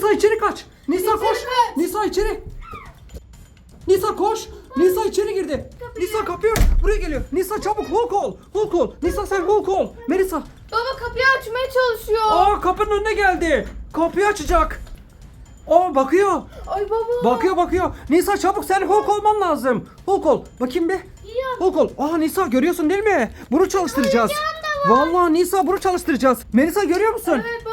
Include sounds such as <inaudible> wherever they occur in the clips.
Nisa içeri kaç. Nisa koş. kaç. Nisa içeri. Nisa koş. Nisa içeri girdi. Nisa kapıyor. Buraya geliyor. Nisa çabuk Hulk ol. Hulk ol. Nisa sen Hulk ol. Melisa. Baba kapıyı açmaya çalışıyor. Aa kapının önüne geldi. Kapıyı açacak. Aa bakıyor. Ay baba. Bakıyor bakıyor. Nisa çabuk sen Hulk olman lazım. Hulk ol. Bakayım bir. Biliyorum. Hulk ol. Aa Nisa görüyorsun değil mi? Bunu çalıştıracağız. Vallahi Nisa bunu çalıştıracağız. Melisa görüyor musun? Evet.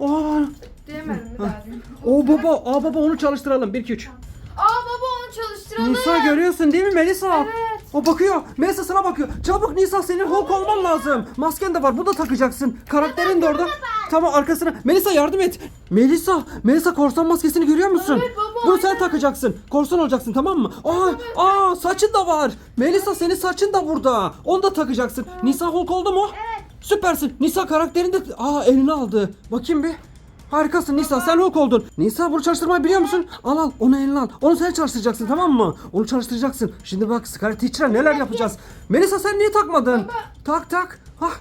Aa, Diyemedim bir daha. o baba, aa baba onu çalıştıralım. 1 2 3. Aa baba onu çalıştıralım. Nisa görüyorsun değil mi Melisa? Evet. O bakıyor. Melisa sana bakıyor. Çabuk Nisa senin Hulk olman lazım. Masken de var. Bunu da takacaksın. Karakterin de orada. Tamam arkasına. Melisa yardım et. Melisa, Melisa korsan maskesini görüyor musun? Evet baba, Bunu sen aynen. takacaksın. Korsan olacaksın tamam mı? Aa, aa saçın da var. Melisa senin saçın da burada. Onu da takacaksın. Nisa Hulk oldu mu? Evet. Süpersin. Nisa karakterini de aa elini aldı. Bakayım bir. Harikasın Nisa sen Hulk oldun. Nisa bunu çalıştırmayı biliyor musun? Al al onu eline al. Onu sen çalıştıracaksın tamam mı? Onu çalıştıracaksın. Şimdi bak Scarlet Teacher'a neler yapacağız. Melisa sen niye takmadın? Tak tak. Hah.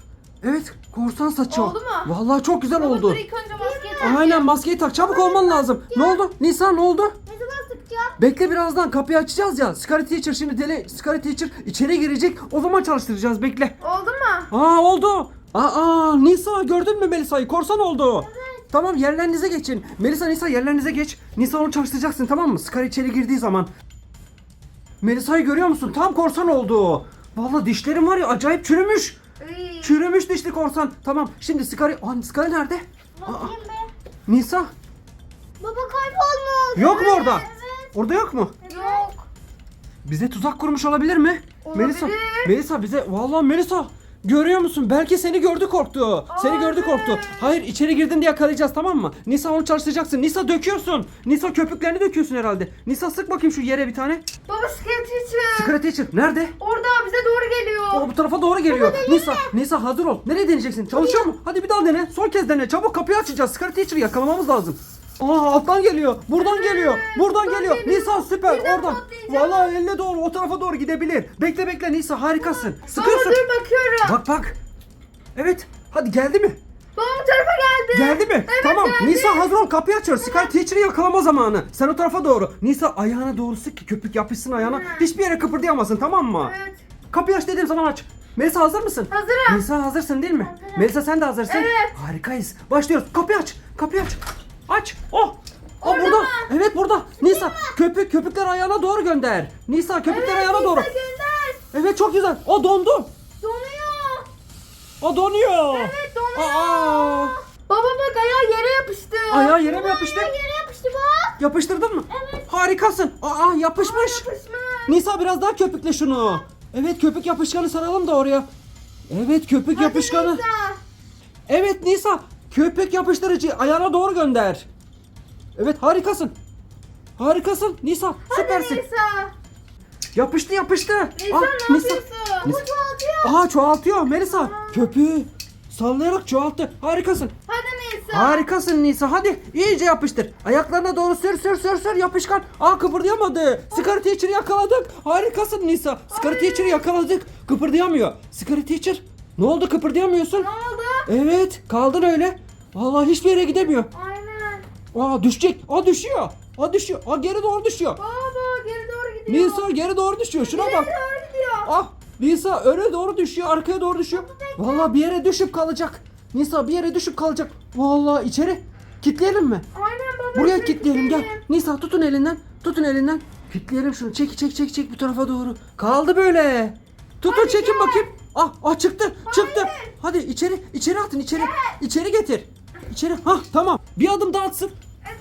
Evet korsan saçı. Oldu mu? Vallahi çok güzel Baba oldu. dur ilk önce maskeyi tak. Aynen maskeyi tak. Çabuk olman lazım. Ne oldu? Nisa ne oldu? Ne zaman sıkacağım? Bekle birazdan kapıyı açacağız ya. Scarlet Teacher şimdi deli. Scarlet Teacher içeri girecek. O zaman çalıştıracağız. Bekle. Oldu mu? Aa oldu. Aa Nisa gördün mü Melisa'yı? Korsan oldu. Tamam yerlerinize geçin. Melisa Nisa yerlerinize geç. Nisa onu çalıştıracaksın tamam mı? Scar içeri girdiği zaman. Melisa'yı görüyor musun? Tam korsan oldu. Vallahi dişlerim var ya acayip çürümüş. Iy. Çürümüş dişli korsan. Tamam şimdi Scar'ı... Aa Scar nerede? Aa. Nisa Baba kaybolmuş. yok mu orada? Evet. Orada yok mu? Yok. Bize tuzak kurmuş olabilir mi? Olabilir. Melisa, Melisa bize vallahi Melisa görüyor musun? Belki seni gördü korktu. Seni gördü korktu. Hayır içeri girdin diye yakalayacağız tamam mı? Nisa onu çalıştıracaksın. Nisa döküyorsun. Nisa köpüklerini döküyorsun herhalde. Nisa sık bakayım şu yere bir tane. Baba skelet için. Secret Teacher nerede? Orada bize doğru geliyor. O bu tarafa doğru geliyor. Nisa, Nisa hazır ol. Nereye deneyeceksin? Çalışıyor mu? Hadi bir daha dene. Son kez dene. Çabuk kapıyı açacağız. Secret Teacher'ı yakalamamız lazım. Aa alttan geliyor. Buradan geliyor. Buradan geliyor. Nisa süper. Birden Oradan. patlayacak. Vallahi eline doğru o tarafa doğru gidebilir. Bekle bekle Nisa harikasın. Baba Sıkıyorsun. dur bakıyorum. Bak bak. Evet. Hadi geldi mi? Baba bu tarafa geldi. Geldi mi? Evet, tamam. geldi. Nisa hazır ol. Kapıyı açıyoruz. Scar Teacher'ı yakalama zamanı. Sen o tarafa doğru. Nisa ayağına doğru sık ki köpük yapışsın ayağına. Hiçbir yere kıpırdayamasın tamam mı? Evet. Kapıyı aç dediğim zaman aç. Melisa hazır mısın? Hazırım. Nisa hazırsın değil mi? Melisa sen de hazırsın. Evet. Harikayız. Başlıyoruz. Kapıyı aç. Kapıyı aç. Aç. Oh. Orada burada. mı? Evet burada. Nisa köpük köpükler ayağına doğru gönder. Nisa köpükler ayağına doğru. Nisa gönder. Evet çok güzel. O dondu. Donuyor. O donuyor. Evet donuyor. Aa. Baba bak ayağı yere yapıştı. Ayağı yere mi yapıştı? Ayağı yere yapıştı bak. Yapıştırdın mı? Evet. Harikasın. Aa yapışmış. Yapışmış. Nisa biraz daha köpükle şunu. Evet köpük yapışkanı saralım da oraya. Evet köpük yapışkanı. Nisa. Evet Nisa. Köpük yapıştırıcı ayağına doğru gönder. Evet harikasın. Harikasın Nisa. Süpersin. Hadi Nisa. Yapıştı yapıştı. Nisa ne yapıyorsun? Bu Nisa. çoğaltıyor. Aa çoğaltıyor Melisa. Köpüğü sallayarak çoğalttı. Harikasın. Hadi Nisa. Harikasın Nisa. Hadi iyice yapıştır. Ayaklarına doğru sür sür sür sür yapışkan. Aa kıpırdayamadı. Scar Teacher'ı yakaladık. Harikasın Nisa. Scar Ay. Teacher'ı yakaladık. Kıpırdayamıyor. Scar Teacher ne oldu kıpırdayamıyorsun? Ne oldu? Evet kaldın öyle. Vallahi hiçbir yere gidemiyor. Aynen. Aa düşecek. Aa düşüyor. Aa düşüyor. Aa geri doğru düşüyor. Baba geri doğru gidiyor. Nisa geri doğru düşüyor. Şuna Geri bak. doğru gidiyor. Ah Nisa öne doğru düşüyor. Arkaya doğru düşüyor. Vallahi bir yere düşüp kalacak. Nisa bir yere düşüp kalacak. Vallahi içeri. Kitleyelim mi? Aynen baba. Buraya şuraya kilitleyelim gel. Nisa tutun elinden. Tutun elinden. Kilitleyelim şunu. Çek çek çek çek bu tarafa doğru. Kaldı böyle. Tutun Hadi çekin gel. bakayım. Ah, ah çıktı. Çıktı. Hayır. Hadi içeri içeri atın içeri. İçeri getir. İçeri. Hah tamam. Bir adım daha atsın.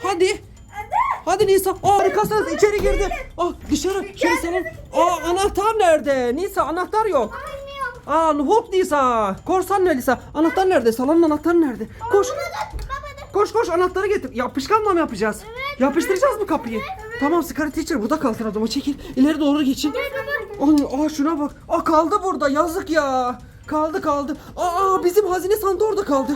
Hadi. Hadi Nisa. Aa, harikasınız. İçeri girdi. Ah dışarı. Şöyle salon. Aa anahtar nerede? Nisa anahtar yok. Aa Hulk Nisa. Korsan ne Nisa? Anahtar nerede? Salonun anahtarı nerede? Koş. Koş koş anahtarı getir. Yapışkanla mı yapacağız? Yapıştıracağız mı kapıyı? Tamam Scarlet Teacher burada kalsın adamı çekil. İleri doğru geçin. Aa, aa şuna bak. Aa kaldı burada yazık ya. Kaldı kaldı. Aa bizim hazine sandığı orada kaldı.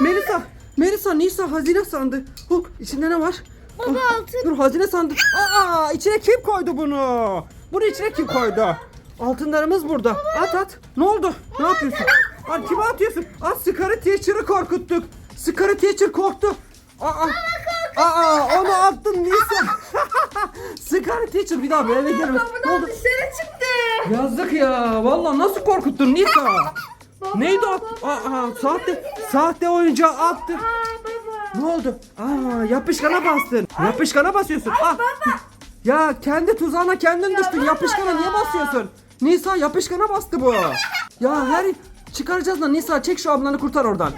Melisa. Melisa Nisa hazine sandı. Hulk içinde ne var? Baba, Ah, altın. Dur hazine sandı. Aa içine kim koydu bunu? Bunu içine kim koydu? Altınlarımız burada. At at. Ne oldu? Ne yapıyorsun? Aa, kime atıyorsun? Aa Scarlet Teacher'ı korkuttuk. Scarlet Teacher korktu. Aa, aa, onu attın Nisa. <laughs> Scarlet Teacher bir daha böyle gelme. Ne oldu? dışarı çıktı. Yazık ya. Vallahi nasıl korkuttun Nisa? <laughs> Baba, Neydi o? baba. Aa, sahte, sahte oyuncağı attı. Aa baba. Ne oldu? Aa, yapışkana bastın. Yapışkana basıyorsun. Ah. Ya kendi tuzağına kendin düştün. baba Yapışkana ya. niye basıyorsun? Nisa yapışkana bastı bu. Ya her çıkaracağız da Nisa çek şu ablanı kurtar oradan.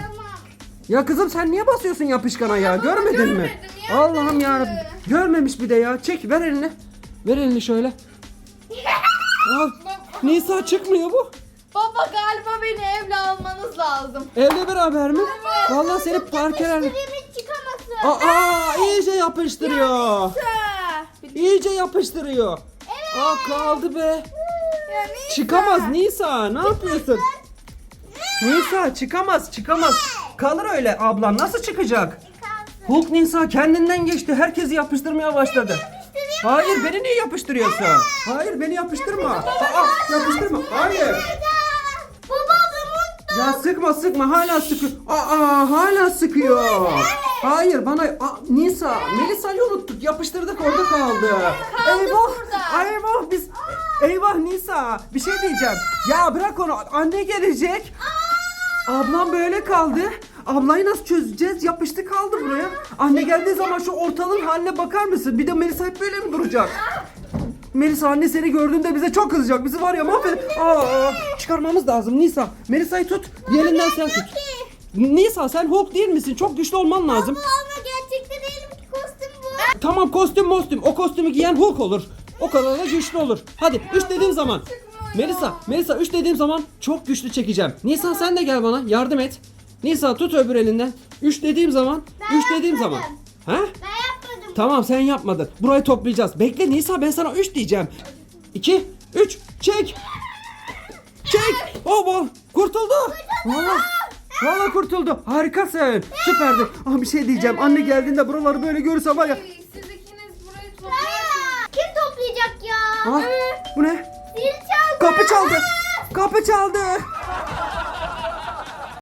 Ya kızım sen niye basıyorsun yapışkana ya? Görmedin mi? ya, Allah'ım ya. Görmemiş bir de ya. Çek ver elini. Ver elini şöyle. <laughs> Al. Nisa çıkmıyor bu. Baba galiba beni evle almanız lazım. Evle beraber mi? Vallahi seni parkelerle. çıkamasın. Aa iyice yapıştırıyor. İyice yapıştırıyor. Aa kaldı be. Çıkamaz Nisa. Ne yapıyorsun? Nisa çıkamaz çıkamaz. Kalır öyle ablam nasıl çıkacak? Hulk Nisa kendinden geçti. Herkesi yapıştırmaya başladı. Hayır beni niye yapıştırıyorsun? Hayır beni yapıştırma. Aa, yapıştırma. Hayır. Ya sıkma sıkma hala sıkıyor. Aa hala sıkıyor. Hayır bana Aa, Nisa Melisa'yı unuttuk yapıştırdık orada kaldı. eyvah burada. eyvah biz eyvah Nisa bir şey diyeceğim. Ya bırak onu anne gelecek. Ablam böyle kaldı. Ablayı nasıl çözeceğiz? Yapıştı kaldı buraya. Anne geldiği zaman şu ortalığın haline bakar mısın? Bir de Melisa hep böyle mi duracak? Melisa anne seni gördüğünde bize çok kızacak. Bizi var ya mahveder. Aa, çıkarmamız lazım Nisa. Melisa'yı tut. Bir elinden sen tut. Nisa sen Hulk değil misin? Çok güçlü olman lazım. Tamam kostüm mostüm. O kostümü giyen Hulk olur. O kadar da güçlü olur. Hadi 3 dediğim zaman. Melisa, Melisa 3 dediğim zaman çok güçlü çekeceğim. Nisa sen de gel bana yardım et. Nisa tut öbür elinden. 3 dediğim zaman, 3 dediğim zaman. Ha? Tamam sen yapmadın. Burayı toplayacağız. Bekle Nisa ben sana 3 diyeceğim. 2 3 çek. Çek. Obo kurtuldu. Valla. Valla kurtuldu. Harikasın. Süperdi. Ah bir şey diyeceğim. Anne geldiğinde buraları böyle görürse var ya. Siz ikiniz burayı toplarsınız. Kim toplayacak ya? Ah, bu ne? Zil çaldı. Kapı çaldı. Kapı çaldı.